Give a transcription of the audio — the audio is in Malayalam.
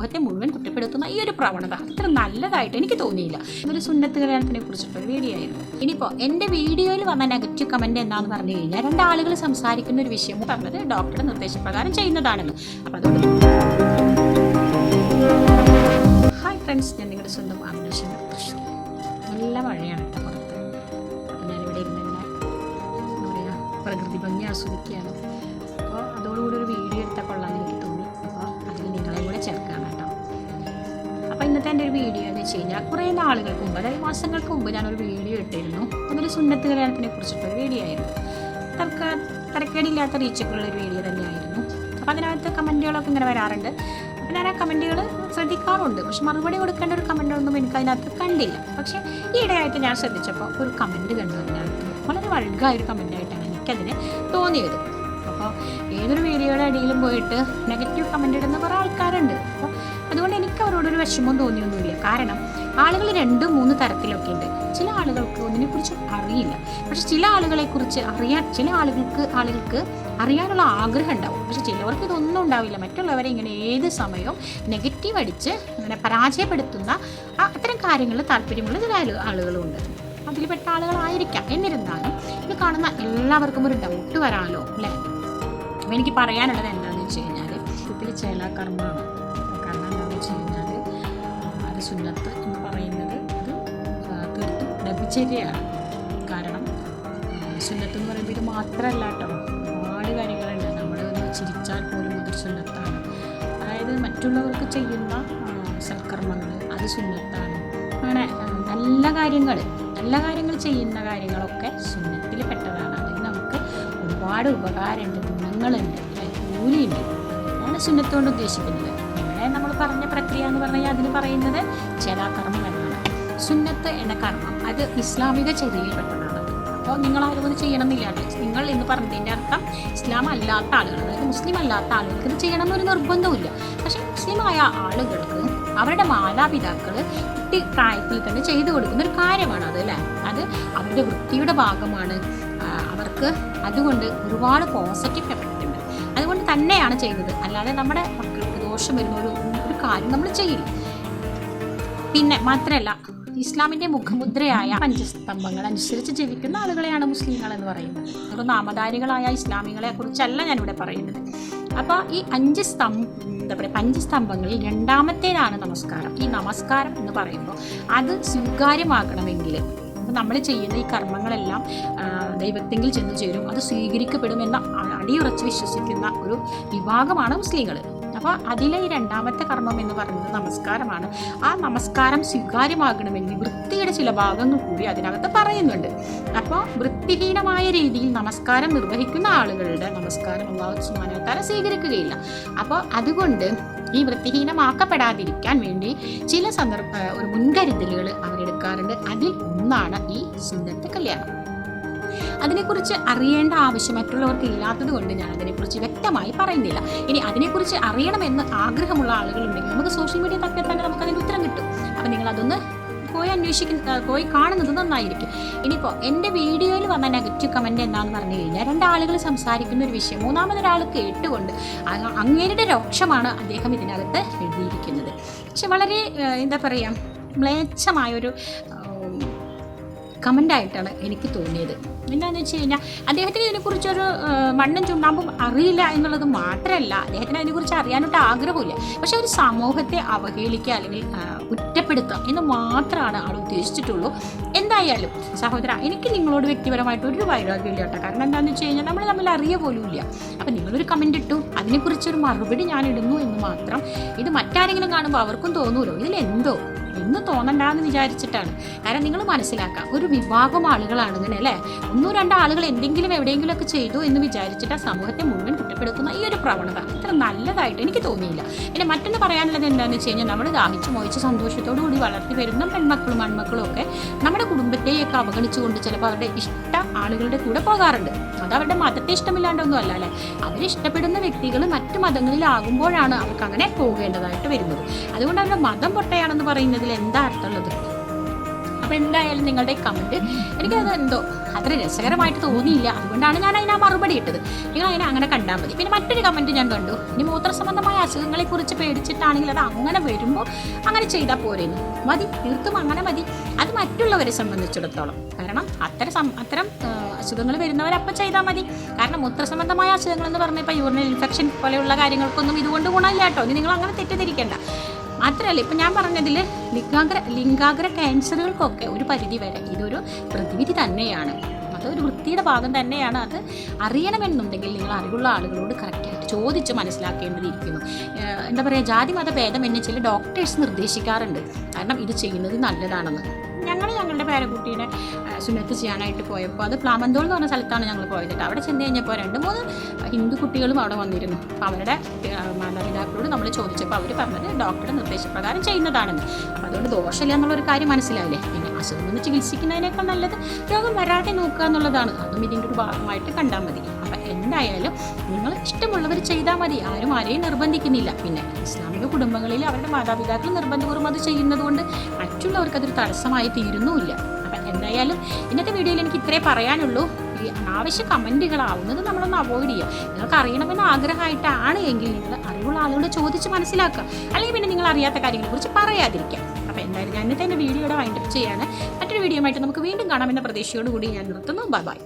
സമൂഹത്തെ മുഴുവൻ കുറ്റപ്പെടുത്തുന്ന ഈ ഒരു പ്രവണത. അത്ര നല്ലതായിട്ട് എനിക്ക് തോന്നിയില്ല. ഇതൊരു സുന്നത്ത് കല്യാണത്തിനെ കുറിച്ചിട്ടൊരു വീഡിയോ ആയിരുന്നു. ഇനിയിപ്പോൾ എന്റെ വീഡിയോയിൽ വന്ന നെഗറ്റീവ് കമന്റ് എന്താണെന്ന് പറഞ്ഞു കഴിഞ്ഞാൽ രണ്ടാളുകൾ സംസാരിക്കുന്ന ഒരു വിഷയം പറഞ്ഞത് ഡോക്ടറുടെ നിർദ്ദേശപ്രകാരം ചെയ്യുന്നതാണെന്ന്. അപ്പോൾ അതുകൊണ്ട് ഹായ് ഫ്രണ്ട്സ് ഞാൻ നിങ്ങളുടെ സ്വന്തം അഭിലാഷൻ നല്ല മഴയാണ് പ്രകൃതി ഭംഗി ആസ്വദിക്കുകയാണ്. അപ്പോൾ അതോടുകൂടി ഒരു വീഡിയോ എടുത്താൽ കൊള്ളാമെന്ന് എനിക്ക് തോന്നി എന്റെ ഒരു വീഡിയോ എന്ന് വെച്ച് കഴിഞ്ഞാൽ കുറേ നാളുകൾക്ക് മുമ്പ് അതായത് മാസങ്ങൾക്ക് മുമ്പ് ഞാനൊരു വീഡിയോ ഇട്ടിരുന്നു. അതൊരു സുന്നത്ത് കല്യാണത്തിനെ കുറിച്ചിട്ടൊരു വീഡിയോ ആയിരുന്നു. തർക്ക തരക്കേടില്ലാത്ത റീച്ചൊക്കെയുള്ള ഒരു വീഡിയോ തന്നെയായിരുന്നു. അപ്പോൾ അതിനകത്ത് കമന്റുകളൊക്കെ ഇങ്ങനെ വരാറുണ്ട്. അപ്പോൾ ഞാൻ ആ കമന്റുകൾ ശ്രദ്ധിക്കാറുണ്ട്. പക്ഷെ മറുപടി കൊടുക്കേണ്ട ഒരു കമന്റൊന്നും എനിക്ക് അതിനകത്ത് കണ്ടില്ല. പക്ഷേ ഈ ഇടയായിട്ട് ഞാൻ ശ്രദ്ധിച്ചപ്പോൾ ഒരു കമന്റ് കണ്ടു. അതിനകത്ത് വളരെ വഴുകായ ഒരു കമന്റായിട്ടാണ് എനിക്കതിനെ തോന്നിയത്. അപ്പോൾ ഏതൊരു വീഡിയോയുടെ അടിയിലും പോയിട്ട് നെഗറ്റീവ് കമന്റ് ഇടുന്ന കുറേ ആൾക്കാരുണ്ട്. അപ്പോൾ വിഷമം തോന്നിയൊന്നുമില്ല കാരണം ആളുകൾ രണ്ട് മൂന്ന് തരത്തിലൊക്കെ ഉണ്ട്. ചില ആളുകൾക്ക് ഒന്നിനെക്കുറിച്ച് അറിയില്ല. പക്ഷെ ചില ആളുകളെക്കുറിച്ച് അറിയാൻ ചില ആളുകൾക്ക് ആളുകൾക്ക് അറിയാനുള്ള ആഗ്രഹം ഉണ്ടാവും. പക്ഷെ ചിലവർക്ക് ഇതൊന്നും ഉണ്ടാവില്ല. മറ്റുള്ളവരെ ഇങ്ങനെ ഏത് സമയവും നെഗറ്റീവ് അടിച്ച് ഇങ്ങനെ പരാജയപ്പെടുത്തുന്ന അത്തരം കാര്യങ്ങളിൽ താല്പര്യമുള്ള ചില ആളു- ആളുകളുണ്ട്. അതിൽപ്പെട്ട ആളുകളായിരിക്കാം. എന്നിരുന്നാലും ഇത് കാണുന്ന എല്ലാവർക്കും ഒരു ഡൗട്ട് വരാമല്ലോ അല്ലേ? അപ്പോൾ എനിക്ക് പറയാനുള്ളത് എന്താണെന്ന് വെച്ച് കഴിഞ്ഞാൽ ഇതിൽ ചില കർമ്മമാണ്. കാരണം എന്താണെന്ന് വെച്ച് കഴിഞ്ഞാൽ സുന്നത്ത് എന്ന് പറയുന്നത് അത് തീർത്തും ലഭിച്ചരിയാണ് കാരണം സുന്നത്ത് എന്ന് പറയുമ്പോൾ ഇത് മാത്രമല്ല കേട്ടോ. ഒരുപാട് കാര്യങ്ങളുണ്ട്. നമ്മൾ ചിരിച്ചാൽ പോലും അതൊരു സുന്നത്താണ്. അതായത് മറ്റുള്ളവർക്ക് ചെയ്യുന്ന സൽക്കർമ്മങ്ങൾ അത് സുന്നത്താണ്. അങ്ങനെ നല്ല കാര്യങ്ങൾ നല്ല കാര്യങ്ങൾ ചെയ്യുന്ന കാര്യങ്ങളൊക്കെ സുന്നത്തിൽ പെട്ടതാണ്. അതിൽ നമുക്ക് ഒരുപാട് ഉപകാരമുണ്ട് ഗുണങ്ങളുണ്ട്? കൂലിയുണ്ട്. അതാണ് സുന്നത്തോണ്ട് ഉദ്ദേശിക്കുന്നത്. പറഞ്ഞ പ്രക്രിയ എന്ന് പറഞ്ഞാൽ അതിന് പറയുന്നത് കർമ്മം എന്നാണ് സുന്നത്ത് എന്ന കർമ്മം അത് ഇസ്ലാമിക ചര്യയിൽപ്പെട്ടതാണ് അപ്പോൾ നിങ്ങൾ ആരും അത് ചെയ്യണമെന്നില്ല. നിങ്ങൾ എന്ന് പറഞ്ഞതിന്റെ അർത്ഥം ഇസ്ലാം അല്ലാത്ത ആളുകൾ അതായത് മുസ്ലിം അല്ലാത്ത ആളുകൾക്ക് ഇത് ചെയ്യണം എന്നൊരു നിർബന്ധമില്ല പക്ഷേ മുസ്ലിമായ ആളുകൾക്ക് അവരുടെ മാതാപിതാക്കൾ കുട്ടി പ്രായത്തിൽ തന്നെ ചെയ്തു കൊടുക്കുന്ന ഒരു കാര്യമാണ് അത് അല്ലേ? അത് അവരുടെ വൃത്തിയുടെ ഭാഗമാണ്. അവർക്ക് അതുകൊണ്ട് ഒരുപാട് പോസിറ്റീവ് എഫക്റ്റ് ഉണ്ട്. അതുകൊണ്ട് തന്നെയാണ് ചെയ്യുന്നത്. അല്ലാതെ നമ്മുടെ മക്കൾക്ക് ദോഷം വരുന്ന ഒരു ഒരു കാര്യം നമ്മൾ ചെയ്യില്ല. പിന്നെ മാത്രമല്ല ഇസ്ലാമിന്റെ മുഖമുദ്രയായ പഞ്ചസ്തംഭങ്ങൾ അനുസരിച്ച് ജീവിക്കുന്ന ആളുകളെയാണ് മുസ്ലിങ്ങൾ എന്ന് പറയുന്നത്. ഒരു നാമധാരികളായ ഇസ്ലാമികളെ കുറിച്ചല്ല ഞാനിവിടെ പറയുന്നത്. അപ്പോൾ ഈ അഞ്ച് സ്തം എന്താ പറയുക പഞ്ചസ്തംഭങ്ങളിൽ രണ്ടാമത്തേതാണ് നമസ്കാരം. ഈ നമസ്കാരം എന്ന് പറയുമ്പോൾ അത് സ്വീകാര്യമാകണമെങ്കിൽ നമ്മൾ ചെയ്യുന്ന ഈ കർമ്മങ്ങളെല്ലാം ദൈവത്തെങ്കിൽ ചെന്ന് ചേരും. അത് സ്വീകരിക്കപ്പെടുമെന്ന അടിയുറച്ച് വിശ്വസിക്കുന്ന ഒരു വിഭാഗമാണ് മുസ്ലിങ്ങൾ. അപ്പോൾ അതിലെ ഈ രണ്ടാമത്തെ കർമ്മം എന്ന് പറയുന്നത് നമസ്കാരമാണ്. ആ നമസ്കാരം സ്വീകാര്യമാകണമെങ്കിൽ വൃത്തിയുടെ ചില ഭാഗങ്ങൾ കൂടി അതിനകത്ത് പറയുന്നുണ്ട്. അപ്പോൾ വൃത്തിഹീനമായ രീതിയിൽ നമസ്കാരം നിർവഹിക്കുന്ന ആളുകളുടെ നമസ്കാരം അള്ളാഹു സ്വീകരിക്കുകയില്ല. അപ്പോൾ അതുകൊണ്ട് ഈ വൃത്തിഹീനമാക്കപ്പെടാതിരിക്കാൻ വേണ്ടി ചില സന്ദർഭ ഒരു മുൻകരുതലുകൾ അവരെടുക്കാറുണ്ട് അതിൽ ഒന്നാണ് ഈ സുന്ദരത്തെ കല്യാണം. അതിനെക്കുറിച്ച് അറിയേണ്ട ആവശ്യം മറ്റുള്ളവർക്ക് ഇല്ലാത്തത് കൊണ്ട് ഞാൻ അതിനെക്കുറിച്ച് വ്യക്തമായി പറയുന്നില്ല. ഇനി അതിനെക്കുറിച്ച് അറിയണമെന്ന് ആഗ്രഹമുള്ള ആളുകളുണ്ടെങ്കിൽ നമുക്ക് സോഷ്യൽ മീഡിയ തപ്പിയാൽ തന്നെ നമുക്ക് അതിന് ഉത്തരം കിട്ടും. അപ്പം നിങ്ങൾ അതൊന്ന് പോയി അന്വേഷിക്കുന്ന പോയി കാണുന്നത് നന്നായിരിക്കും. ഇനിയിപ്പോൾ എന്റെ വീഡിയോയിൽ വന്ന നെഗറ്റീവ് കമന്റ് എന്താണെന്ന് പറഞ്ഞു കഴിഞ്ഞാൽ രണ്ടാളുകൾ സംസാരിക്കുന്ന ഒരു വിഷയം മൂന്നാമതൊരാൾ കേട്ടുകൊണ്ട് അങ്ങേരുടെ രോക്ഷമാണ് അദ്ദേഹം ഇതിനകത്ത് എഴുതിയിരിക്കുന്നത്. പക്ഷെ വളരെ എന്താ പറയുക മ്ലേച്ഛമായൊരു കമന്റായിട്ടാണ് എനിക്ക് തോന്നിയത്. എന്താണെന്ന് വെച്ച് കഴിഞ്ഞാൽ അദ്ദേഹത്തിന് ഇതിനെക്കുറിച്ചൊരു മണ്ണും ചുണ്ണാമ്പും അറിയില്ല എന്നുള്ളത് മാത്രമല്ല അദ്ദേഹത്തിന് അതിനെക്കുറിച്ച് അറിയാനൊട്ട് ആഗ്രഹമില്ല പക്ഷെ ഒരു സമൂഹത്തെ അവഹേളിക്കുക അല്ലെങ്കിൽ കുറ്റപ്പെടുത്തുക എന്ന് മാത്രമാണ് ആൾ ഉദ്ദേശിച്ചിട്ടുള്ളൂ. എന്തായാലും സഹോദര എനിക്ക് നിങ്ങളോട് വ്യക്തിപരമായിട്ട് ഒരു വൈരാഗ്യമില്ല കേട്ടോ. കാരണം എന്താണെന്ന് വെച്ച് കഴിഞ്ഞാൽ നമ്മൾ തമ്മിൽ അറിയ പോലും ഇല്ല അപ്പം നിങ്ങളൊരു കമന്റ് ഇട്ടു. അതിനെക്കുറിച്ചൊരു മറുപടി ഞാൻ ഇടുന്നു എന്ന് മാത്രം ഇത് മറ്റാരെങ്കിലും കാണുമ്പോൾ അവർക്കും തോന്നൂലോ? ഇതിലെന്തോ? എന്ന് തോന്നണ്ടെന്ന് വിചാരിച്ചിട്ടാണ്. കാരണം നിങ്ങൾ മനസ്സിലാക്കുക ഒരു വിഭാഗം ആളുകളാണ് ഇങ്ങനെ അല്ലേ? ഒന്നോ രണ്ടോ ആളുകൾ എന്തെങ്കിലും എവിടെയെങ്കിലുമൊക്കെ ചെയ്തു എന്ന് വിചാരിച്ചിട്ട് ആ സമൂഹത്തെ മുഴുവൻ കുറ്റപ്പെടുത്തുന്ന ഈ ഒരു പ്രവണത ഇത്ര നല്ലതായിട്ട് എനിക്ക് തോന്നിയില്ല. പിന്നെ മറ്റൊന്ന് പറയാനുള്ളത് എന്താണെന്ന് വെച്ച് കഴിഞ്ഞാൽ നമ്മൾ ദാഹിച്ച് മോഹിച്ച് സന്തോഷത്തോടു കൂടി വളർത്തി വരുന്ന പെൺമക്കളും ആൺമക്കളും ഒക്കെ നമ്മുടെ കുടുംബത്തെയൊക്കെ അവഗണിച്ചുകൊണ്ട് ചിലപ്പോൾ അവരുടെ ഇഷ്ട ആളുകളുടെ കൂടെ പോകാറുണ്ട്. അത് അവരുടെ മതത്തെ ഇഷ്ടമില്ലാണ്ടൊന്നും അല്ല അല്ലേ? അവരിഷ്ടപ്പെടുന്ന വ്യക്തികൾ മറ്റു മതങ്ങളിലാകുമ്പോഴാണ് അവർക്ക് അങ്ങനെ പോകേണ്ടതായിട്ട് വരുന്നത്. അതുകൊണ്ട് അവരുടെ മതം പൊട്ടയാണെന്ന് പറയുന്നതിൽ എന്താ അർത്ഥമുള്ളത്? അപ്പോൾ എന്തായാലും നിങ്ങളുടെ കമന്റ് എനിക്കത് എന്തോ അത്ര രസകരമായിട്ട് തോന്നിയില്ല. അതുകൊണ്ടാണ് ഞാൻ അതിന് മറുപടി ഇട്ടത്. നിങ്ങൾ അതിനെ അങ്ങനെ കണ്ടാൽ മതി. പിന്നെ മറ്റൊരു കമന്റ് ഞാൻ കണ്ടു. ഇനി മൂത്ര സംബന്ധമായ അസുഖങ്ങളെക്കുറിച്ച് പേടിച്ചിട്ടാണെങ്കിൽ അത് അങ്ങനെ വരുമ്പോൾ അങ്ങനെ ചെയ്താൽ പോരേന്ന്. മതി തീർത്തും അങ്ങനെ മതി. അത് മറ്റുള്ളവരെ സംബന്ധിച്ചിടത്തോളം. കാരണം അത്തരം സം- അത്തരം അസുഖങ്ങൾ വരുന്നവരപ്പം ചെയ്താൽ മതി. കാരണം മൂത്ര സംബന്ധമായ അസുഖങ്ങൾ എന്ന് പറഞ്ഞാൽ ഇപ്പോൾ യൂറിനൽ ഇൻഫെക്ഷൻ പോലെയുള്ള കാര്യങ്ങൾക്കൊന്നും ഇതുകൊണ്ട് ഗുണമില്ല കേട്ടോ ഇനി നിങ്ങൾ അങ്ങനെ തെറ്റിദ്ധരിക്കേണ്ട. മാത്രമല്ല ഇപ്പം ഞാൻ പറഞ്ഞതിൽ ലിംഗാഗ്ര ലിംഗാഗ്ര ക്യാൻസറുകൾക്കൊക്കെ ഒരു പരിധി വരെ ഇതൊരു പ്രതിവിധി തന്നെയാണ്. അതൊരു വൃത്തിയുടെ ഭാഗം തന്നെയാണ്. അത് അറിയണമെന്നുണ്ടെങ്കിൽ നിങ്ങൾ അറിവുള്ള ആളുകളോട് കറക്റ്റായിട്ട് ചോദിച്ച് മനസ്സിലാക്കേണ്ടതിരിക്കുന്നു. എന്താ പറയുക ജാതി മത ഭേദം എന്നെ ചില ഡോക്ടേഴ്സ് നിർദ്ദേശിക്കാറുണ്ട്. കാരണം ഇത് ചെയ്യുന്നത് നല്ലതാണെന്ന്. ഞങ്ങൾ ഞങ്ങളുടെ പേരക്കുട്ടിയുടെ സുന്നത്ത് ചെയ്യാനായിട്ട് പോയപ്പോൾ അത് പ്ലാമന്തോൾ എന്ന് പറഞ്ഞ സ്ഥലത്താണ് ഞങ്ങൾ പോയത് അവിടെ ചെന്ന് കഴിഞ്ഞപ്പോൾ രണ്ട് മൂന്ന് ഹിന്ദു കുട്ടികളും അവിടെ വന്നിരുന്നു. അപ്പോൾ അവരുടെ മാതാപിതാക്കളോട് നമ്മൾ ചോദിച്ചപ്പോൾ അവർ പറഞ്ഞത് ഡോക്ടറുടെ നിർദ്ദേശപ്രകാരം ചെയ്യുന്നതാണെന്ന്. അപ്പോൾ അതുകൊണ്ട് ദോഷമില്ല എന്നുള്ളൊരു കാര്യം മനസ്സിലായില്ലേ? പിന്നെ അസുഖം ഒന്ന് ചികിത്സിക്കുന്നതിനേക്കാൾ നല്ലത് രോഗം വരാതെ നോക്കുക എന്നുള്ളതാണ്. അതും ഇതിന്റെ ഒരു ഭാഗമായിട്ട് കണ്ടാൽ മതി. എന്തായാലും നിങ്ങൾ ഇഷ്ടമുള്ളവർ ചെയ്താൽ മതി. ആരും ആരെയും നിർബന്ധിക്കുന്നില്ല. പിന്നെ ഇസ്ലാമിക കുടുംബങ്ങളിൽ അവരുടെ മാതാപിതാക്കൾ നിർബന്ധപൂർവം അത് ചെയ്യുന്നത് കൊണ്ട് മറ്റുള്ളവർക്ക് അതൊരു തടസ്സമായി തീരുന്നുമില്ല. അപ്പം എന്തായാലും ഇന്നത്തെ വീഡിയോയിൽ എനിക്ക് ഇത്രേ പറയാനുള്ളൂ. ഈ അനാവശ്യ കമന്റുകളാവുന്നത് നമ്മളൊന്ന് അവോയ്ഡ് ചെയ്യുക. നിങ്ങൾക്ക് അറിയണമെന്ന് ആഗ്രഹമായിട്ടാണ് എങ്കിൽ നിങ്ങൾ അറിവുള്ള ആളുകളോട് ചോദിച്ച് മനസ്സിലാക്കുക. അല്ലെങ്കിൽ പിന്നെ നിങ്ങൾ അറിയാത്ത കാര്യങ്ങളെക്കുറിച്ച് പറയാതിരിക്കുക. അപ്പോൾ എന്തായാലും ഞാൻ ഇന്നത്തെ എന്റെ വീഡിയോയുടെ വൈൻഡപ്പ് ചെയ്യാണ്. മറ്റൊരു വീഡിയോ ആയിട്ട് നമുക്ക് വീണ്ടും കാണാമെന്ന പ്രതീക്ഷയോടുകൂടി ഞാൻ നിർത്തുന്നു. Bye bye